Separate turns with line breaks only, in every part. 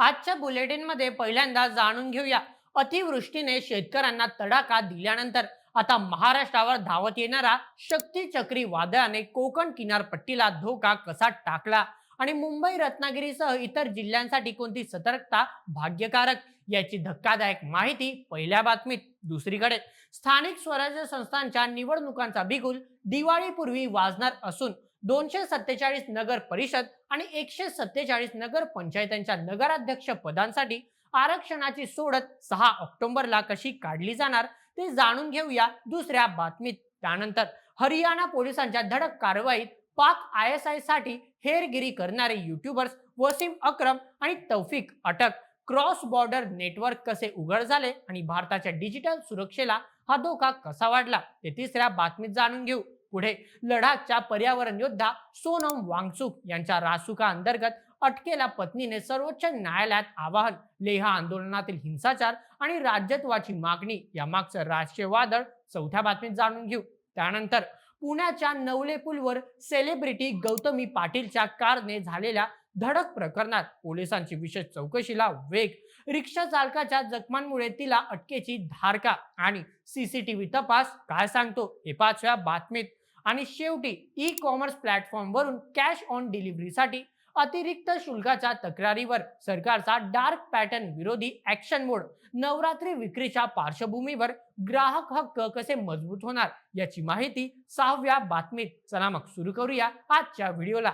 आजच्या बुलेटिनमध्ये पहिल्यांदा जाणून घेऊया. अतिवृष्टीने शेतकऱ्यांना तडाखा दिल्यानंतर आता महाराष्ट्रावर धावत येणारा शक्ती चक्री वादळाने कोकण किनारपट्टीला धोका कसा टाकला आणि मुंबई रत्नागिरीसह इतर जिल्ह्यांसाठी कोणती सतर्कता भाग्यकारक याची धक्कादायक माहिती पहिल्या बातमीत. दुसरीकडे स्थानिक स्वराज्य संस्थांच्या निवडणुकांचा बिगुल दिवाळीपूर्वी वाजणार असून दोनशे सत्तेचाळीस नगर परिषद आणि एकशे सत्तेचाळीस नगर पंचायतांच्या नगराध्यक्ष पदांसाठी आरक्षणाची सोडत सहा ऑक्टोबरला कशी काढली जाणार ते जाणून घेऊया दुसऱ्या बातमीत. त्यानंतर हरियाणा पोलिसांच्या धडक कारवाईत पाक आय एस आयसाठी हेरगिरी करणारे युट्यूबर्स वसीम अक्रम आणि तौफिक अटक क्रॉस बॉर्डर नेटवर्क कसे उघड झाले आणि भारताच्या डिजिटल सुरक्षेला हा धोका कसा वाढला ते तिसऱ्या बातमीत जाणून घेऊ. पुढे लडाखच्या पर्यावरण योद्धा सोनम वांगचुक यांच्या रासुका अंतर्गत अटकेला पत्नीने सर्वोच्च न्यायालयात आवाहन लेहा आंदोलनातील हिंसाचार आणि राज्यत्वाची मागणी यामागचं राष्ट्रीय वादळ चौथ्या बातमीत जाणून घेऊ. त्यानंतर पुण्याच्या नवले पूलवर सेलिब्रिटी गौतमी पाटीलच्या कारने झालेल्या धडक प्रकरणात पोलिसांची विशेष चौकशीला वेग रिक्षा चालकाच्या जखमांमुळे तिला अटकेची धारका आणि सीसीटीव्ही तपास काय सांगतो हे पाचव्या बातमीत आणि शेवटी ई कॉमर्स प्लॅटफॉर्मवरून कॅश ऑन डिलिव्हरीसाठी अतिरिक्त शुल्काच्या तक्रारीवर सरकारचा डार्क पॅटर्न विरोधी ऍक्शन मोड नवरात्री विक्रीच्या पार्श्वभूमीवर ग्राहक हक्क कसे मजबूत होणार याची माहिती सहाव्या बातमीत. चला मग सुरू करूया आजच्या व्हिडिओला.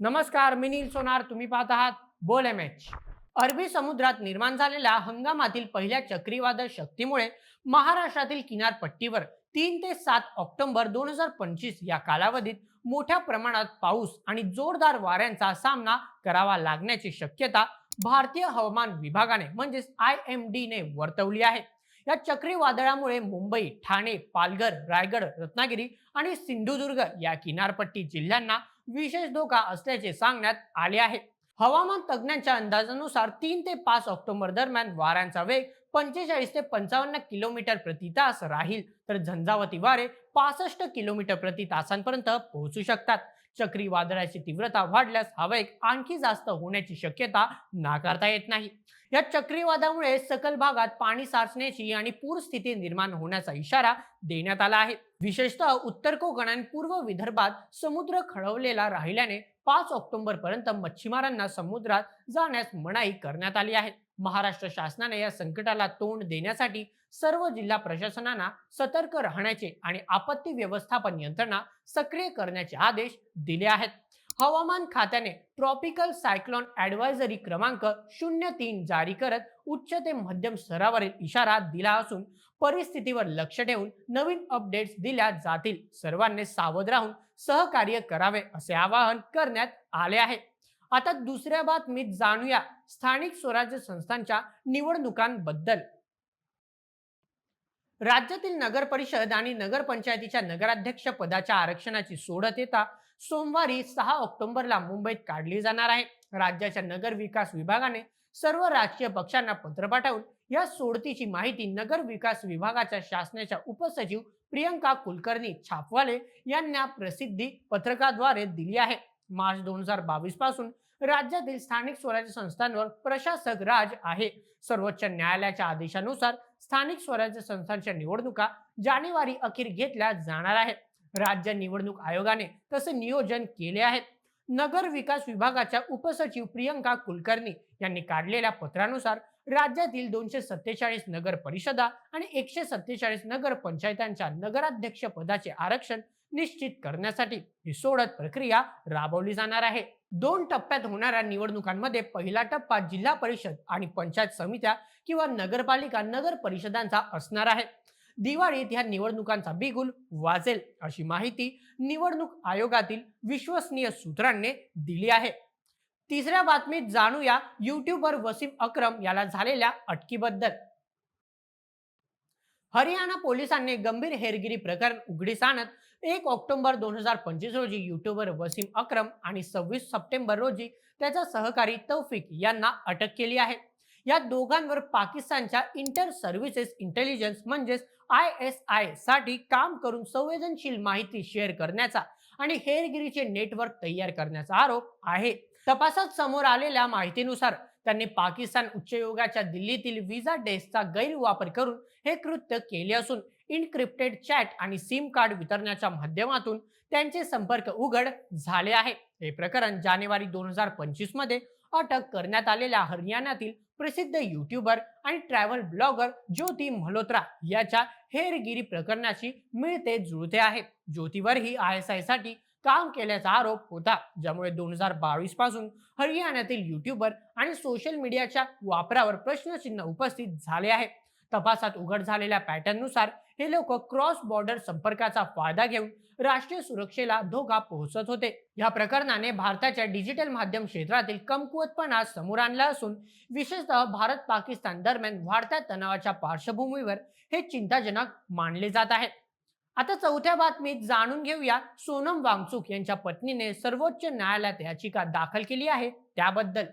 नमस्कार मी नील सोनार. तुम्ही पाहत आहात बोल एम एच अरबी समुद्रात निर्माण झालेल्या हंगामातील पहिल्या चक्रीवादळ शक्तीमुळे महाराष्ट्रातील किनारपट्टीवर तीन ते सात ऑक्टोबर दोन हजार पंचवीस या कालावधीत मोठ्या प्रमाणात पाऊस आणि जोरदार वाऱ्यांचा सामना करावा लागण्याची शक्यता भारतीय हवामान विभागाने म्हणजेच आय एम डीने वर्तवली आहे. या चक्रीवादळामुळे मुंबई ठाणे पालघर रायगड रत्नागिरी आणि सिंधुदुर्ग या किनारपट्टी जिल्ह्यांना विशेष धोका असल्याचे सांगण्यात आले आहे. हवामान तज्ज्ञांच्या अंदाजानुसार तीन ते पाच ऑक्टोबर दरम्यान वाऱ्यांचा वेग पंचेचाळीस ते पंचावन्न किलोमीटर प्रति तास राहील. तर झंझावती वारे पासष्ट किलोमीटर प्रति तासांपर्यंत पोहोचू शकतात. चक्रीवादळाची तीव्रता वाढल्यास हा एक आणखी जास्त होण्याची शक्यता नाकारता येत नाही. या चक्रीवादामुळे सकल भागात पाणी साचण्याची आणि पूरस्थिती निर्माण होण्याचा इशारा देण्यात आला आहे. विशेषतः उत्तर कोकण आणि पूर्व विदर्भात समुद्र खळवलेला राहिल्याने पाच ऑक्टोबर पर्यंत मच्छीमारांना समुद्रात जाण्यास मनाई करण्यात आली आहे. महाराष्ट्र शासनाने या संकटाला तोंड देण्यासाठी सर्व जिल्हा प्रशासनांना सतर्क राहण्याचे आणि आपत्ती व्यवस्थापन यंत्रणा सक्रिय करण्याचे आदेश दिले आहेत. हवामान खात्याने ट्रॉपिकल सायक्लॉन ऍडवायझरी क्रमांक शून्य तीन जारी करत उच्च ते मध्यम स्तरावरील इशारा दिला असून परिस्थितीवर लक्ष ठेवून नवीन अपडेट्स दिल्या जातील. सर्वांनी सावध राहून सहकार्य करावे असे आवाहन करण्यात आले आहे. आता दुसऱ्या बातमीत जाणूया स्थानिक स्वराज्य संस्थांच्या निवडणुकांबद्दल. राज्यातील नगर परिषद आणि नगरपंचायतीच्या नगराध्यक्ष पदाच्या आरक्षणाची सोडत येता सोमवारी सहा ऑक्टोबरला मुंबईत काढली जाणार आहे. राज्याच्या नगर विकास विभागाने सर्व राजकीय पक्षांना पत्र पाठवून या सोडतीची माहिती नगर विकास विभागाच्या शासनाच्या उपसचिव प्रियंका कुलकर्णी छापवाले यांना प्रसिद्धी पत्रकाद्वारे दिली आहे. मार्च दोन हजार बावीसपासून राज्यातील स्थानिक स्वराज्य संस्थांवर प्रशासक राज आहे. सर्वोच्च न्यायालयाच्या आदेशानुसार स्थानिक स्वराज्य संस्थांच्या निवडणुका जानेवारी अखेर घेतल्या जाणार आहेत. राज्य निवडणूक आयोगाने तसे नियोजन केले आहे. नगर विकास विभागाच्या उपसचिव प्रियंका कुलकर्णी यांनी काढलेल्या पत्रानुसार राज्यातील दोनशे सत्तेचाळीस नगर परिषदा आणि एकशे सत्तेचाळीस नगर पंचायतांच्या नगराध्यक्ष पदाचे आरक्षण निश्चित करण्यासाठी ही सोडत प्रक्रिया राबवली जाणार आहे. दोन टप्प्यात होणाऱ्या निवडणुकांमध्ये पहिला टप्पा जिल्हा परिषद आणि पंचायत समित्या किंवा नगरपालिका नगर परिषदांचा असणार आहे. दिवाळीत ह्या निवडणुकांचा बिगुल वाजेल अशी माहिती निवडणूक आयोगातील विश्वसनीय सूत्रांनी दिली आहे. तिसऱ्या बातमीत जाणूया युट्यूबर वसीम अक्रम याला झालेल्या अटकीबद्दल. हरियाणा पोलिसांनी गंभीर हेरगिरी प्रकरण उघडीस आणत एक ऑक्टोबर दोन हजार पंचवीस रोजी युट्यूबर वसीम अक्रम आणि सव्वीस सप्टेंबर रोजी त्याचा सहकारी तौफिक यांना अटक केली आहे. या दोघांवर पाकिस्तानच्या इंटर सर्व्हिसेस इंटेलिजन्स म्हणजेच आय एस आयसाठी काम करून संवेदनशील माहिती शेअर करण्याचा आणि हेरगिरीचे नेटवर्क तयार करण्याचा आरोप आहे. तपासात समोर आलेल्या माहितीनुसार त्यांनी पाकिस्तान उच्चायोगाच्या दिल्लीतील विजा डेस्कचा गैरवापर करून हे कृत्य केले असून इनक्रिप्टेड चॅट आणि सिम कार्ड वितरणाच्या माध्यमातून त्यांचे संपर्क उघड झाले आहे. हे प्रकरण जानेवारी दोन हजार पंचवीसमध्ये अटक करण्यात आलेल्या हरियाणातील प्रसिद्ध युट्यूबर आणि ट्रॅव्हल ब्लॉगर ज्योती मल्होत्रा याच्या हेरगिरी प्रकरणाशी मिळते जुळते आहे. ज्योतीवरही आय एस आयसाठी काम केल्याचा आरोप होता ज्यामुळे दोन हजार बावीसपासून हरियाणातील युट्यूबर आणि सोशल मीडियाच्या वापरावर प्रश्नचिन्ह उपस्थित झाले आहे. तपासात उघड झालेल्या पॅटर्ननुसार हे लोक क्रॉस बॉर्डर संपर्काचा फायदा घेऊन राष्ट्रीय सुरक्षेला धोका पोहोचत होते. या प्रकरणाने भारताच्या डिजिटल माध्यम क्षेत्रातील कमकुवतपणा समोर आणला असून विशेषतः भारत पाकिस्तान दरम्यान वाढत्या तणावाच्या पार्श्वभूमीवर हे चिंताजनक मानले जात आहे. आता चौथ्या बातमीत जाणून घेऊया सोनम वांगचूक यांच्या पत्नीने सर्वोच्च न्यायालयात याचिका दाखल केली आहे. त्याबद्दल.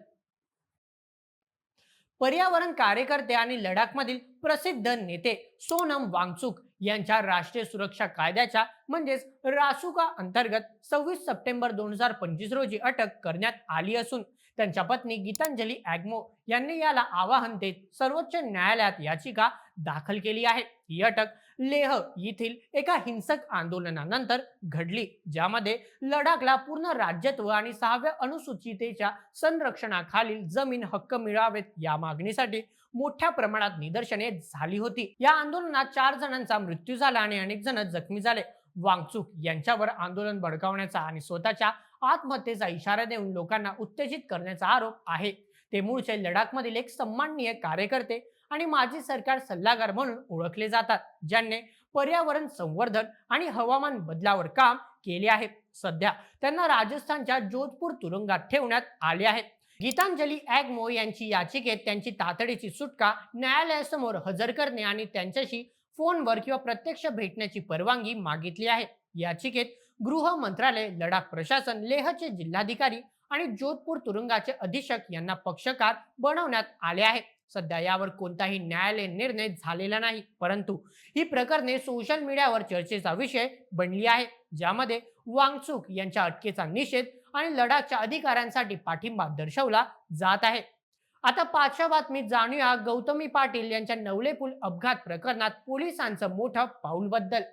पर्यावरण कार्यकर्ते आणि लडाखमधील प्रसिद्ध नेते सोनम वांगचूक यांच्या राष्ट्रीय सुरक्षा कायद्याच्या म्हणजेच रासुका अंतर्गत सव्वीस सप्टेंबर दोन हजार पंचवीस रोजी अटक करण्यात आली असून त्यांच्या पत्नी गीतांजली ॲग्मो यांनी याला आवाहन देत सर्वोच्च न्यायालयात याचिका दाखल केली आहे. ही अटक लेह येथील एका हिंसक आंदोलनानंतर घडली ज्यामध्ये लडाखला पूर्ण राज्यत्व आणि सहाव्या अनुसूचितेच्या संरक्षणाखालील जमीन हक्क मिळावेत या मागणीसाठी मोठ्या प्रमाणात निदर्शने झाली होती. या आंदोलनात चार जणांचा मृत्यू झाला आणि अनेक जण जखमी झाले. वांगचूक यांच्यावर आंदोलन भडकावण्याचा आणि स्वतःच्या आत्महत्येचा इशारा देऊन लोकांना उत्तेजित करण्याचा आरोप आहे. ते मूळचे लडाखमधील एक सन्माननीय कार्यकर्ते आणि माजी सरकार सल्लागार म्हणून ओळखले जातात ज्यांनी पर्यावरण संवर्धन आणि हवामान बदलावर काम केले आहे. सध्या त्यांना राजस्थानच्या जोधपूर तुरुंगात ठेवण्यात आले आहेत गीतांजली ॲग्मो यांची याचिकेत त्यांची तातडीची सुटका न्यायालयासमोर हजर करणे आणि त्यांच्याशी फोनवर किंवा प्रत्यक्ष भेटण्याची परवानगी मागितली आहे. याचिकेत गृह मंत्रालय लडाख प्रशासन लेहचे जिल्हाधिकारी आणि जोधपूर तुरुंगाचे अधीक्षक यांना पक्षकार बनवण्यात आले आहे. सध्या यावर कोणताही न्यायालय निर्णय झालेला नाही. परंतु ही प्रकरणे सोशल मीडियावर चर्चेचा विषय बनली आहे. ज्यामध्ये वांगचूक यांच्या अटकेचा निषेध आणि लडाखच्या अधिकाऱ्यांसाठी पाठिंबा दर्शवला जात आहे. आता पाचव्या बातमीत जाणूया गौतमी पाटील यांच्या नवले पूल अपघात प्रकरणात पोलिसांचं मोठं पाऊल बद्दल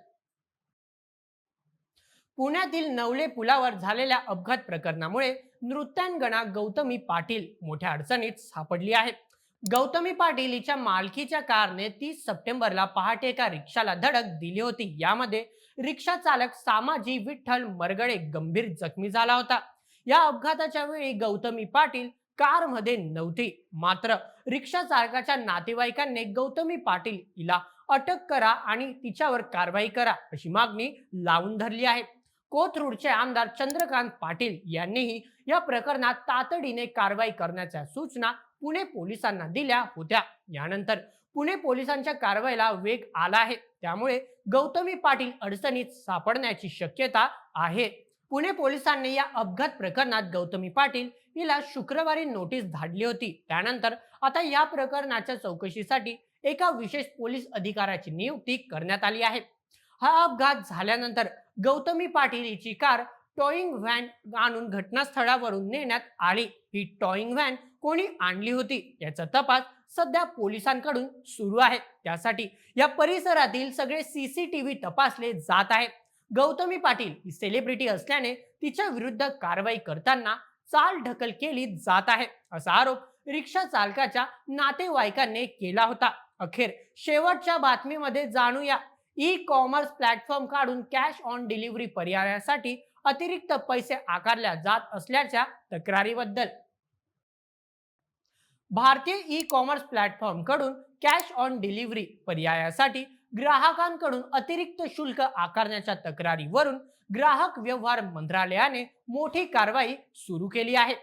पुण्यातील नवले पुलावर झालेल्या अपघात प्रकरणामुळे नृत्यांगणा गौतमी पाटील मोठ्या अडचणीत सापडली आहे गौतमी पाटील हिच्या मालकीच्या कारने तीस सप्टेंबरला पहाटे एका रिक्षाला धडक दिली होती. यामध्ये रिक्षा चालक सामाजी विठ्ठल मरगडे गंभीर जखमी झाला होता. या अपघाताच्या वेळी गौतमी पाटील कारमध्ये नव्हती. मात्र रिक्षा चालकाच्या नातेवाईकांनी गौतमी पाटील हिला अटक करा आणि तिच्यावर कारवाई करा अशी मागणी लावून धरली आहे. कोथरूडचे आमदार चंद्रकांत पाटील यांनीही या प्रकरणात तातडीने कारवाई करण्याच्या सूचना पुणे पोलिसांना दिल्या होत्या. यानंतर पुणे पोलिसांच्या कारवाईला वेग आला आहे. त्यामुळे गौतमी पाटील अडचणीत सापडण्याची शक्यता आहे. पुणे पोलिसांनी या अपघात प्रकरणात गौतमी पाटील हिला शुक्रवारी नोटीस धाडली होती. त्यानंतर आता या प्रकरणाच्या चौकशीसाठी एका विशेष पोलीस अधिकाऱ्याची नियुक्ती करण्यात आली आहे. हा अपघात झाल्यानंतर गौतमी पाटील हिची कार टॉईंग व्हॅन आणून घटनास्थळावरून नेण्यात आली. ही टॉईंग व्हॅन कोणी आणली होती? याचा तपास सध्या पोलिसांकडून सुरू आहे. त्यासाठी या परिसरातील सगळे सीसीटीव्ही तपासले जात आहेत गौतमी पाटील ही सेलिब्रिटी असल्याने तिच्या विरुद्ध कारवाई करताना चाल ढकल केली जात आहे. असा आरोप रिक्षा चालकाच्या नातेवाईकांनी केला होता. अखेर शेवटच्या बातमीमध्ये जाणूया. ई कॉमर्स प्लॅटफॉर्म काढून कॅश ऑन डिलिव्हरी पर्यायासाठी अतिरिक्त पैसे आकारल्या जात असल्याच्या तक्रारीबद्दल. भारतीय ई कॉमर्स प्लॅटफॉर्मकडून कॅश ऑन डिलिव्हरी पर्यायासाठी ग्राहकांकडून अतिरिक्त शुल्क आकारण्याच्या तक्रारीवरून ग्राहक व्यवहार मंत्रालयाने मोठी कारवाई सुरू केली आहे.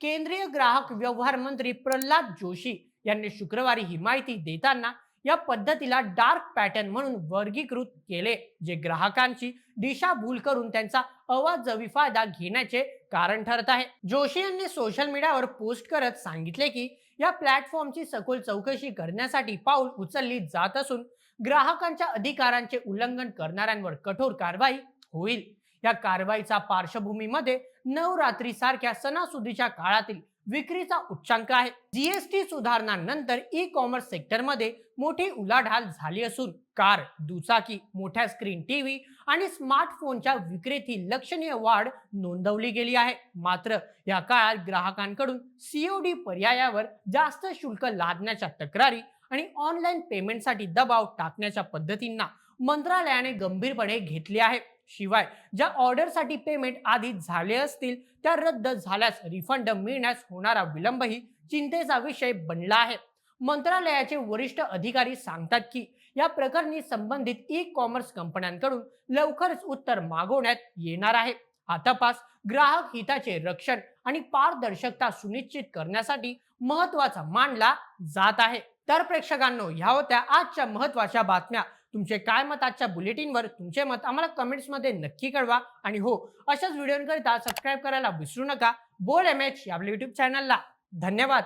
केंद्रीय ग्राहक व्यवहार मंत्री प्रल्हाद जोशी यांनी शुक्रवारी ही माहिती देताना या पद्धतीला डार्क पॅटर्न म्हणून वर्गीकृत केले जे ग्राहकांची दिशाभूल करून त्यांचा अवाजवी फायदा घेण्याचे कारण ठरत आहे. जोशी यांनी सोशल मीडियावर पोस्ट करत सांगितले की या प्लॅटफॉर्मची सखोल चौकशी करण्यासाठी पाऊल उचलली जात असून ग्राहकांच्या अधिकारांचे उल्लंघन करणाऱ्यांवर कठोर कारवाई होईल. या कारवाईचा पार्श्वभूमीमध्ये नवरात्री सारख्या सणासुदीच्या काळातील विक्रीचा उच्चांक आहे. जीएसटी सुधारणांनंतर ई कॉमर्स सेक्टरमध्ये मोठी उलाढाल झाली असून कार दुचाकी मोठ्या स्क्रीन टीव्ही आणि स्मार्टफोनच्या विक्रीतील लक्षणीय वाढ नोंदवली गेली आहे. मात्र या काळात ग्राहकांकडून सीओडी पर्यायावर जास्त शुल्क लादण्याच्या तक्रारी आणि ऑनलाईन पेमेंटसाठी दबाव टाकण्याच्या पद्धतींना मंत्रालयाने गंभीरपणे घेतले आहे. शिवाय ज्या ऑर्डरसाठी पेमेंट आधी झाले असतील त्या रद्द झाल्यास रिफंड मिळण्यास होणारा विलंबही चिंतेचा विषय बनला आहे. मंत्रालयाचे वरिष्ठ अधिकारी सांगतात की या प्रकरणी संबंधित ई कॉमर्स कंपन्यांकडून लवकरच उत्तर मागवण्यात येणार आहे. हा तपास ग्राहक हिताचे रक्षण आणि पारदर्शकता सुनिश्चित करण्यासाठी महत्त्वाचा मानला जात आहे. तर प्रेक्षकांनो ह्या होत्या आजच्या महत्त्वाच्या बातम्या. तुमचे काय मत आजच्या बुलेटिनवर तुमचे मत आम्हाला कमेंट्समध्ये नक्की कळवा. आणि हो अशाच व्हिडिओकरिता सबस्क्राईब करायला विसरू नका. बोल एम एच या आपल्या युट्यूब चॅनलला धन्यवाद.